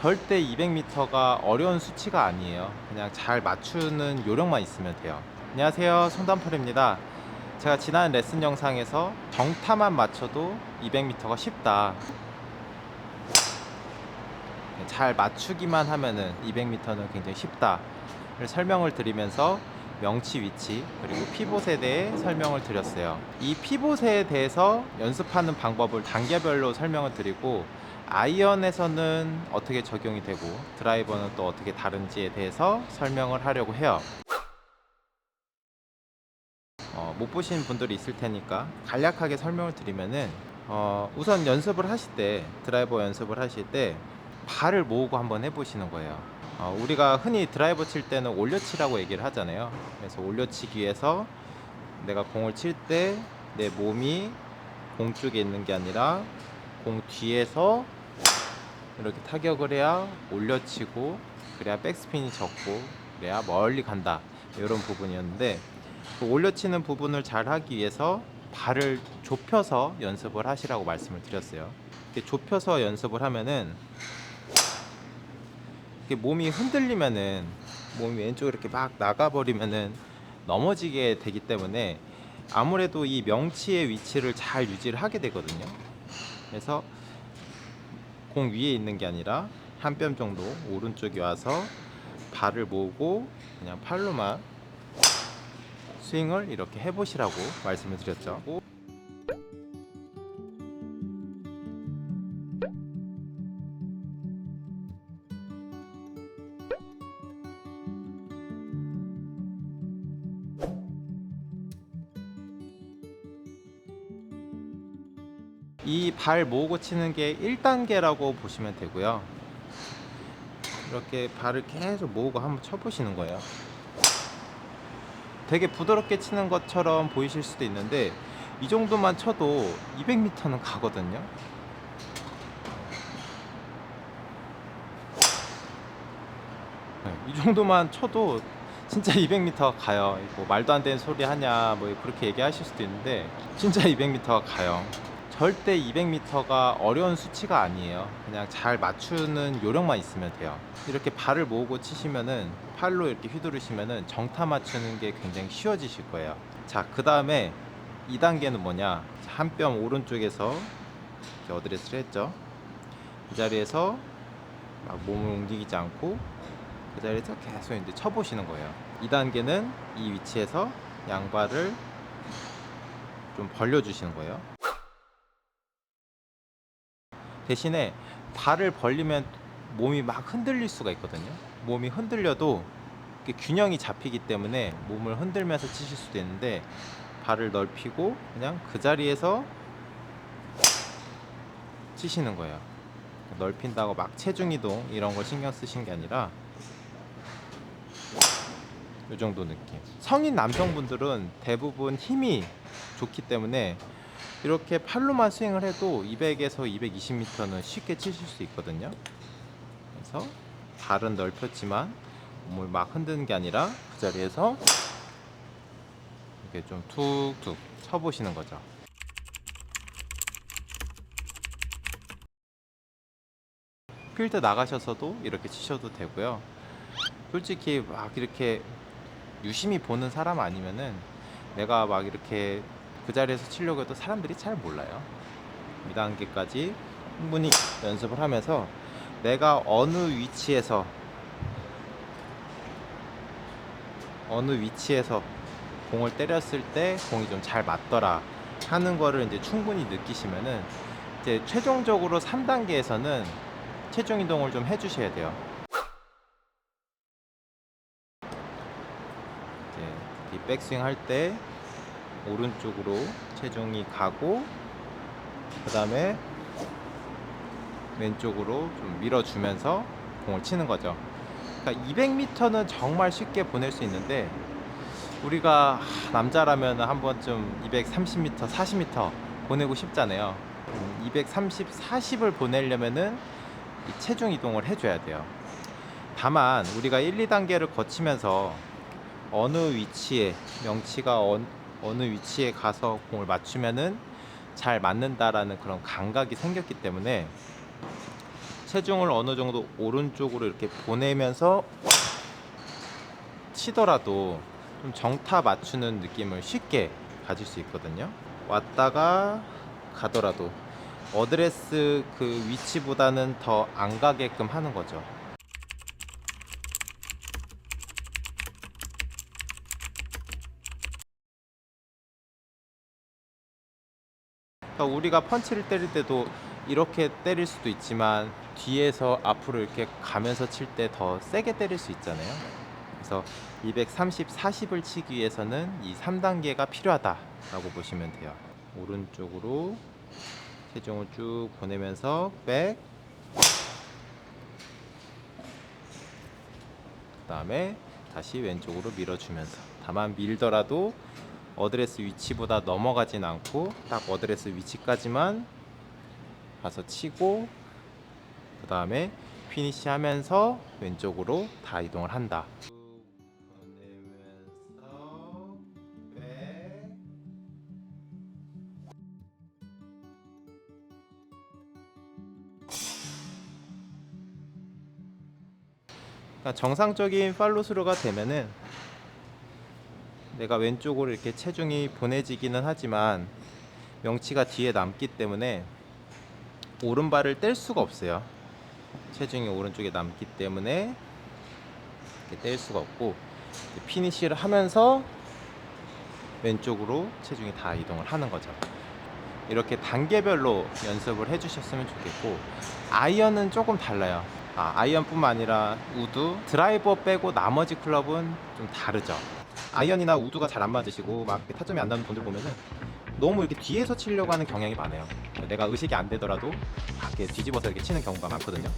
절대 200m가 어려운 수치가 아니에요. 그냥 잘 맞추는 요령만 있으면 돼요. 안녕하세요. 송단펄입니다. 제가 지난 레슨 영상에서 정타만 맞춰도 200m가 쉽다. 잘 맞추기만 하면은 200m는 굉장히 쉽다를 설명을 드리면서 명치 위치 그리고 피봇에 대해 설명을 드렸어요. 이 피봇에 대해서 연습하는 방법을 단계별로 설명을 드리고 아이언에서는 어떻게 적용이 되고 드라이버는 또 어떻게 다른지에 대해서 설명을 하려고 해요. 어, 못 보신 분들이 있을 테니까 간략하게 설명을 드리면은 어, 우선 연습을 하실 때 드라이버 연습을 하실 때 발을 모으고 한번 해보시는 거예요. 어, 우리가 흔히 드라이버 칠 때는 올려치라고 얘기를 하잖아요. 그래서 올려치기 위해서 내가 공을 칠 때 내 몸이 공 쪽에 있는 게 아니라 공 뒤에서 이렇게 타격을 해야 올려치고 그래야 백스핀이 적고 그래야 멀리 간다 이런 부분이었는데 그 올려치는 부분을 잘 하기 위해서 발을 좁혀서 연습을 하시라고 말씀을 드렸어요. 이렇게 좁혀서 연습을 하면은 이렇게 몸이 흔들리면은 몸이 왼쪽으로 이렇게 막 나가버리면은 넘어지게 되기 때문에 아무래도 이 명치의 위치를 잘 유지를 하게 되거든요. 그래서 공 위에 있는 게 아니라 한 뼘 정도 오른쪽에 와서 발을 모으고 그냥 팔로만 스윙을 이렇게 해보시라고 말씀을 드렸죠. 이 발 모으고 치는 게 1단계라고 보시면 되고요. 이렇게 발을 계속 모으고 한번 쳐보시는 거예요. 되게 부드럽게 치는 것처럼 보이실 수도 있는데 이 정도만 쳐도 200m는 가거든요. 네, 이 정도만 쳐도 진짜 200m 가요. 뭐 말도 안 되는 소리 하냐 뭐 그렇게 얘기하실 수도 있는데 진짜 200m가 가요. 절대 200m가 어려운 수치가 아니에요. 그냥 잘 맞추는 요령만 있으면 돼요. 이렇게 발을 모으고 치시면은 팔로 이렇게 휘두르시면은 정타 맞추는 게 굉장히 쉬워지실 거예요. 자, 그 다음에 2단계는 뭐냐? 한 뼘 오른쪽에서 이렇게 어드레스를 했죠. 이 자리에서 막 몸을 움직이지 않고 그 자리에서 계속 이제 쳐보시는 거예요. 2단계는 이 위치에서 양발을 좀 벌려주시는 거예요. 대신에 발을 벌리면 몸이 막 흔들릴 수가 있거든요. 몸이 흔들려도 균형이 잡히기 때문에 몸을 흔들면서 치실 수도 있는데 발을 넓히고 그냥 그 자리에서 치시는 거예요. 넓힌다고 막 체중 이동 이런 걸 신경 쓰신 게 아니라 이 정도 느낌. 성인 남성분들은 대부분 힘이 좋기 때문에 이렇게 팔로만 스윙을 해도 200에서 220m는 쉽게 치실 수 있거든요. 그래서 발은 넓혔지만 몸을 막 흔드는 게 아니라 그 자리에서 이렇게 좀 툭툭 쳐보시는 거죠. 필드 나가셔서도 이렇게 치셔도 되고요. 솔직히 막 이렇게 유심히 보는 사람 아니면은 내가 막 이렇게 그 자리에서 치려고 해도 사람들이 잘 몰라요. 2단계까지 충분히 연습을 하면서 내가 어느 위치에서 어느 위치에서 공을 때렸을 때 공이 좀 잘 맞더라 하는 거를 이제 충분히 느끼시면은 이제 최종적으로 3단계에서는 체중 이동을 좀 해주셔야 돼요. 이제 이 백스윙 할 때 오른쪽으로 체중이 가고 그 다음에 왼쪽으로 좀 밀어주면서 공을 치는 거죠. 그러니까 200m는 정말 쉽게 보낼 수 있는데 우리가 남자라면 한 번쯤 230m, 40m 보내고 싶잖아요. 230, 40을 보내려면은 이 체중 이동을 해줘야 돼요. 다만 우리가 1, 2단계를 거치면서 어느 위치에 명치가 어, 어느 위치에 가서 공을 맞추면은 잘 맞는다라는 그런 감각이 생겼기 때문에 체중을 어느 정도 오른쪽으로 이렇게 보내면서 치더라도 좀 정타 맞추는 느낌을 쉽게 가질 수 있거든요. 왔다가 가더라도 어드레스 그 위치보다는 더 안 가게끔 하는 거죠. 그러니까 우리가 펀치를 때릴 때도 이렇게 때릴 수도 있지만 뒤에서 앞으로 이렇게 가면서 칠 때 더 세게 때릴 수 있잖아요. 그래서 230, 40을 치기 위해서는 이 3단계가 필요하다라고 보시면 돼요. 오른쪽으로 체중을 쭉 보내면서 백 그다음에 다시 왼쪽으로 밀어주면서 다만 밀더라도 어드레스 위치보다 넘어가진 않고 딱 어드레스 위치까지만 가서 치고 그 다음에 피니시 하면서 왼쪽으로 다 이동을 한다. 그러니까 정상적인 팔로스루가 되면은 내가 왼쪽으로 이렇게 체중이 보내지기는 하지만 명치가 뒤에 남기 때문에 오른발을 뗄 수가 없어요. 체중이 오른쪽에 남기 때문에 이렇게 뗄 수가 없고 이제 피니시를 하면서 왼쪽으로 체중이 다 이동을 하는 거죠. 이렇게 단계별로 연습을 해주셨으면 좋겠고 아이언은 조금 달라요. 아, 아이언뿐만 아니라 우드, 드라이버 빼고 나머지 클럽은 좀 다르죠. 아이언이나 우드가 잘 안 맞으시고 막 타점이 안 나는 분들 보면은 너무 이렇게 뒤에서 치려고 하는 경향이 많아요. 내가 의식이 안 되더라도 막 이렇게 뒤집어서 이렇게 치는 경우가 많거든요.